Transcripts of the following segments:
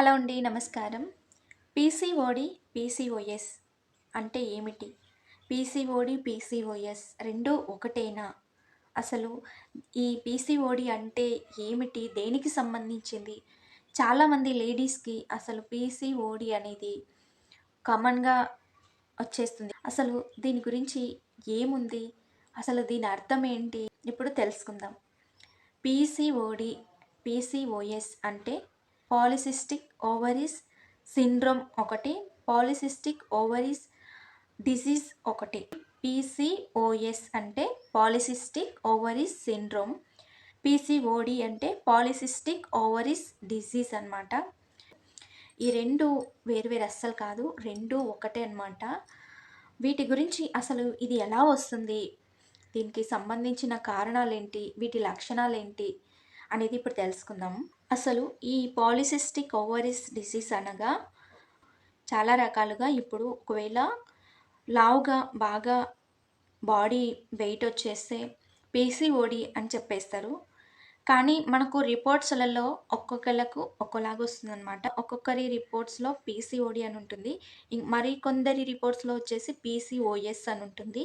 Hello అండి నమస్కారం. PCOD PCOS అంటే ఏమిటి? పీసీఓడి పీసీఓఎస్ రెండు ఒకటేనా? అసలు ఈ పీసీఓడి అంటే ఏమిటి? దేనికి సంబంధించింది? చాలామంది లేడీస్కి అసలు పీసీఓడి అనేది కామన్గా వచ్చేస్తుంది. అసలు దీని గురించి ఏముంది? అసలు దీని అర్థం ఏంటి? ఇప్పుడు తెలుసుకుందాం. పీసీఓడి పీసీఓఎస్ అంటే పాలిసిస్టిక్ ఓవరీస్ సిండ్రోమ్ ఒకటి పాలిసిస్టిక్ ఓవరీస్ డిసీజ్ ఒకటి. పీసీఓఎస్ అంటే పాలిసిస్టిక్ ఓవరీస్ సిండ్రోమ్. పీసీఓడి అంటే పాలిసిస్టిక్ ఓవరీస్ డిసీజ్ అనమాట ఈ రెండు వేరువేరు అస్సలు కాదు రెండు ఒకటే అనమాట వీటి గురించి అసలు ఇది ఎలా వస్తుంది? దీనికి సంబంధించిన కారణాలు ఏంటి వీటి లక్షణాలు ఏంటి అనేది ఇప్పుడు తెలుసుకుందాము అసలు ఈ పాలిసిస్టిక్ ఓవరీస్ డిసీజ్ అనగా చాలా రకాలుగా ఇప్పుడు ఒకవేళ లావుగా బాగా బాడీ వెయిట్ వచ్చేస్తే పీసీఓడి అని చెప్పేస్తారు. కానీ మనకు రిపోర్ట్స్లలో ఒక్కొక్కళ్ళకు ఒక్కోలాగా వస్తుందన్నమాట. ఒక్కొక్కరి రిపోర్ట్స్లో పీసీఓడి అని ఉంటుంది. మరి కొందరి రిపోర్ట్స్లో వచ్చేసి పీసీఓఎస్ అని ఉంటుంది.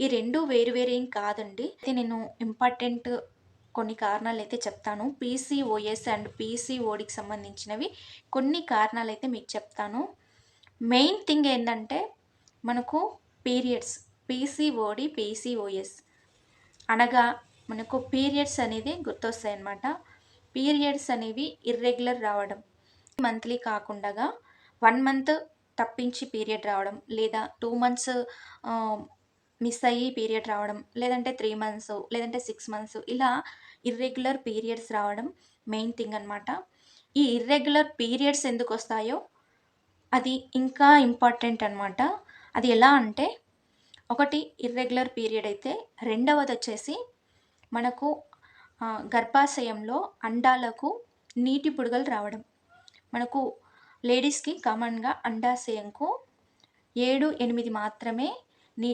ఈ రెండు వేరు వేరు ఏం కాదండి నేను ఇంపార్టెంట్ కొన్ని కారణాలు అయితే చెప్తాను పీసీఓఎస్ అండ్ పీసీఓడికి సంబంధించినవి కొన్ని కారణాలు అయితే మీకు చెప్తాను. మెయిన్ థింగ్ ఏంటంటే మనకు పీరియడ్స్ పీసీఓడి పీసీఓఎస్ అనగా మనకు పీరియడ్స్ అనేది గుర్తొస్తాయి అన్నమాట పీరియడ్స్ అనేవి ఇర్రెగ్యులర్ రావడం మంత్లీ కాకుండా వన్ మంత్ తప్పించి పీరియడ్ రావడం లేదా టూ మంత్స్ మిస్ అయ్యి పీరియడ్ రావడం లేదంటే త్రీ మంత్స్ లేదంటే సిక్స్ మంత్స్ ఇలా ఇర్రెగ్యులర్ పీరియడ్స్ రావడం మెయిన్ థింగ్ అనమాట ఈ ఇర్రెగ్యులర్ పీరియడ్స్ ఎందుకు వస్తాయో అది ఇంకా ఇంపార్టెంట్ అనమాట అది ఎలా అంటే ఒకటి ఇర్రెగ్యులర్ పీరియడ్ అయితే రెండవది వచ్చేసి మనకు గర్భాశయంలో అండాలకు నీటి బుడగలు రావడం. మనకు లేడీస్కి కామన్గా అండాశయంకు ఏడు ఎనిమిది మాత్రమే నీ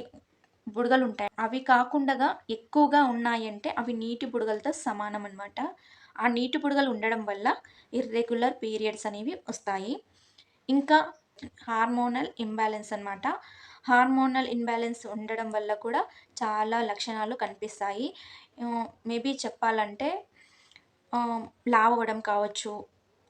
బుడగలు ఉంటాయి అవి కాకుండా ఎక్కువగా ఉన్నాయంటే అవి నీటి బుడగలతో సమానం అనమాట ఆ నీటి బుడగలు ఉండడం వల్ల ఇర్రెగ్యులర్ పీరియడ్స్ అనేవి వస్తాయి. ఇంకా హార్మోనల్ ఇంబ్యాలెన్స్ అనమాట హార్మోనల్ ఇన్బ్యాలెన్స్ ఉండడం వల్ల కూడా చాలా లక్షణాలు కనిపిస్తాయి. మేబీ చెప్పాలంటే లావడం అవ్వడం కావచ్చు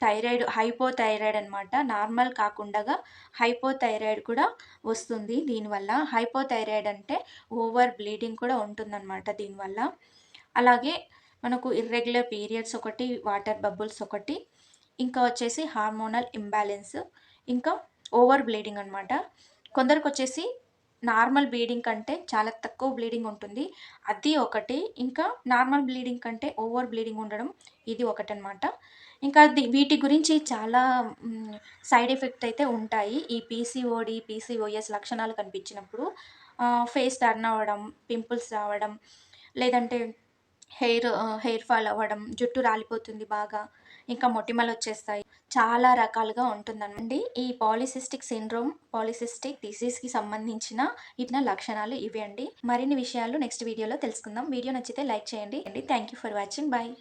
థైరాయిడ్ హైపోథైరాయిడ్ అనమాట నార్మల్ కాకుండా హైపోథైరాయిడ్ కూడా వస్తుంది దీనివల్ల. హైపోథైరాయిడ్ అంటే ఓవర్ బ్లీడింగ్ కూడా ఉంటుందన్నమాట దీనివల్ల. అలాగే మనకు ఇర్రెగ్యులర్ పీరియడ్స్ ఒకటి వాటర్ బబుల్స్ ఒకటి ఇంకా వచ్చేసి హార్మోనల్ ఇంబ్యాలెన్స్ ఇంకా ఓవర్ బ్లీడింగ్ అనమాట కొందరికి వచ్చేసి నార్మల్ బ్లీడింగ్ కంటే చాలా తక్కువ బ్లీడింగ్ ఉంటుంది. అది ఒకటి ఇంకా నార్మల్ బ్లీడింగ్ కంటే ఓవర్ బ్లీడింగ్ ఉండడం ఇది ఒకటి అనమాట ఇంకా వీటి గురించి చాలా సైడ్ ఎఫెక్ట్ అయితే ఉంటాయి. ఈ పీసీఓడి పీసీఓఎస్ లక్షణాలు కనిపించినప్పుడు ఫేస్ టర్న్ అవ్వడం పింపుల్స్ రావడం లేదంటే హెయిర్ హెయిర్ ఫాల్ అవ్వడం జుట్టు రాలిపోతుంది బాగా ఇంకా మొటిమలు వచ్చేస్తాయి. చాలా రకాలుగా ఉంటుందండి ఈ పాలిసిస్టిక్ సిండ్రోమ్ పాలిసిస్టిక్ డిసీజ్కి సంబంధించిన ఇట్న లక్షణాలు ఇవి అండి. మరిన్ని విషయాలు నెక్స్ట్ వీడియోలో తెలుసుకుందాం. వీడియో నచ్చితే లైక్ చేయండి. అండి thank you for watching. Bye.